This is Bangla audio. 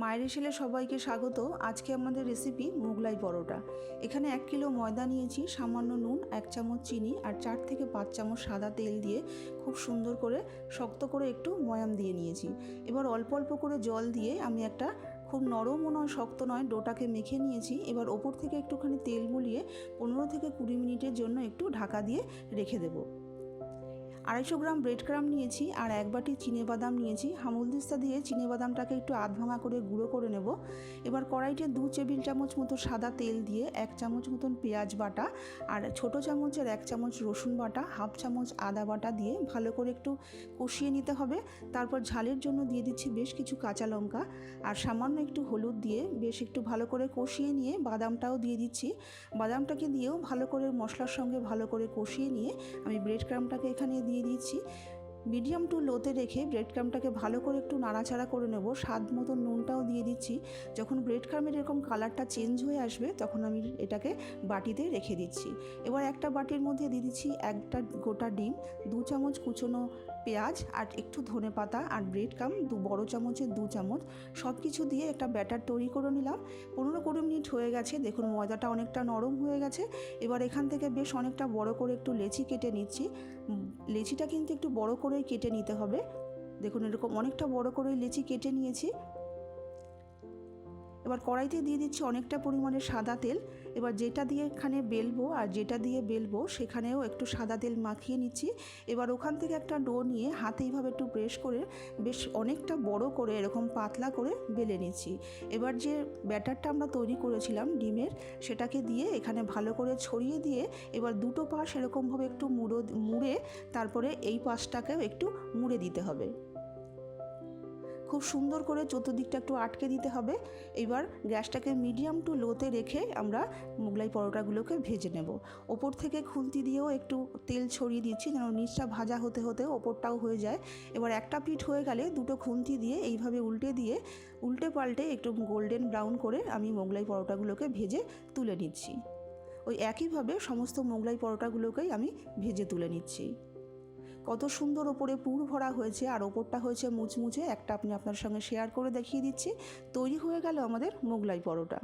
মায়ের এসেলে সবাইকে স্বাগত। আজকে আমাদের রেসিপি মোগলাই পরোটা। এখানে এক কিলো ময়দা নিয়েছি, সামান্য নুন, এক চামচ চিনি আর চার থেকে পাঁচ চামচ সাদা তেল দিয়ে খুব সুন্দর করে শক্ত করে একটু ময়াম দিয়ে নিয়েছি। এবার অল্প অল্প করে জল দিয়ে আমি একটা খুব নরমও নয়, শক্ত নয়, ডোটাকে মেখে নিয়েছি। এবার ওপর থেকে একটুখানি তেল গুলিয়ে পনেরো থেকে কুড়ি মিনিটের জন্য একটু ঢাকা দিয়ে রেখে দেবো। আড়াইশো গ্রাম ব্রেড ক্রাম নিয়েছি আর এক বাটি বাদাম নিয়েছি। হামুল দিস্তা দিয়ে বাদামটাকে একটু আধ ভাঙা করে গুঁড়ো করে নেব। এবার কড়াইতে দু টেবিল চামচ মতো সাদা তেল দিয়ে এক চামচ মতন পেঁয়াজ বাটা আর ছোট চামচের এক চামচ রসুন বাটা, হাফ চামচ আদা বাটা দিয়ে ভালো করে একটু কষিয়ে নিতে হবে। তারপর ঝালের জন্য দিয়ে দিচ্ছি বেশ কিছু কাঁচা লঙ্কা আর সামান্য একটু হলুদ দিয়ে বেশ একটু ভালো করে কষিয়ে নিয়ে বাদামটাও দিয়ে দিচ্ছি। বাদামটাকে দিয়েও ভালো করে মশলার সঙ্গে ভালো করে কষিয়ে নিয়ে আমি ব্রেড ক্রামটাকে এখানে দিয়ে দিয়ে দিচ্ছি মিডিয়াম টু লোতে রেখে ব্রেড ক্রামটাকে ভালো করে একটু নাড়াচাড়া করে নেব। স্বাদ মতো নুনটাও দিয়ে দিচ্ছি। যখন ব্রেড ক্রামের এরকম কালারটা চেঞ্জ হয়ে আসবে, তখন আমি এটাকে বাটিতে রেখে দিচ্ছি। এবার একটা বাটির মধ্যে দিয়ে দিচ্ছি একটা গোটা ডিম, দু চামচ কুচনো পেঁয়াজ আর একটু ধনে পাতা আর ব্রেড ক্রাম দু বড় চামচের দু চামচ। সব কিছু দিয়ে একটা ব্যাটার তৈরি করে নিলাম। পনেরো কুড়ি মিনিট হয়ে গেছে, দেখুন ময়দাটা অনেকটা নরম হয়ে গেছে। এবার এখান থেকে বেশ অনেকটা বড় করে একটু লেচি কেটে নিচ্ছি। লেচিটা কিন্তু একটু বড় করেই কেটে নিতে হবে। দেখুন, এরকম অনেকটা বড় করে লেচি কেটে নিয়েছি। এবার কড়াইতে দিয়ে দিচ্ছি অনেকটা পরিমাণে সাদা তেল। এবার যেটা দিয়ে এখানে বেলবো আর যেটা দিয়ে বেলবো সেখানেও একটু সাদা তেল মাখিয়ে নিচ্ছি। এবার ওখান থেকে একটা ডো নিয়ে হাতে এইভাবে একটু প্রেস করে বেশ অনেকটা বড় করে এরকম পাতলা করে বেলে নিচ্ছি। এবার যে ব্যাটারটা আমরা তৈরি করেছিলাম ডিমের, সেটাকে দিয়ে এখানে ভালো করে ছড়িয়ে দিয়ে এবার দুটো পাশ এরকমভাবে একটু মুড়ো, মুড়ে তারপরে এই পাশটাকেও একটু মুড়ে দিতে হবে। খুব সুন্দর করে চতুর্দিকটা একটু আটকে দিতে হবে। এবার গ্যাসটাকে মিডিয়াম টু লোতে রেখে আমরা মোগলাই পরোটাগুলোকে ভেজে নেব। ওপর থেকে খুন্তি দিয়েও একটু তেল ছড়িয়ে দিচ্ছি যেন নিচটা ভাজা হতে হতে ওপরটাও হয়ে যায়। এবার একটা পিঠ হয়ে গেলে দুটো খুন্তি দিয়ে এইভাবে উল্টে দিয়ে, উল্টে পাল্টে একটু গোল্ডেন ব্রাউন করে আমি মোগলাই পরোটাগুলোকে ভেজে তুলে নিচ্ছি। ওই একইভাবে সমস্ত মোগলাই পরোটাগুলোকেই আমি ভেজে তুলে নিচ্ছি। কত সুন্দর ওপরে পুর ভরা হয়েছে আর ওপরটা হয়েছে মুচমুচে। একটা আপনি আপনার সঙ্গে শেয়ার করে দেখিয়ে দিচ্ছি। তৈরি হয়ে গেল আমাদের মোগলাই পরোটা।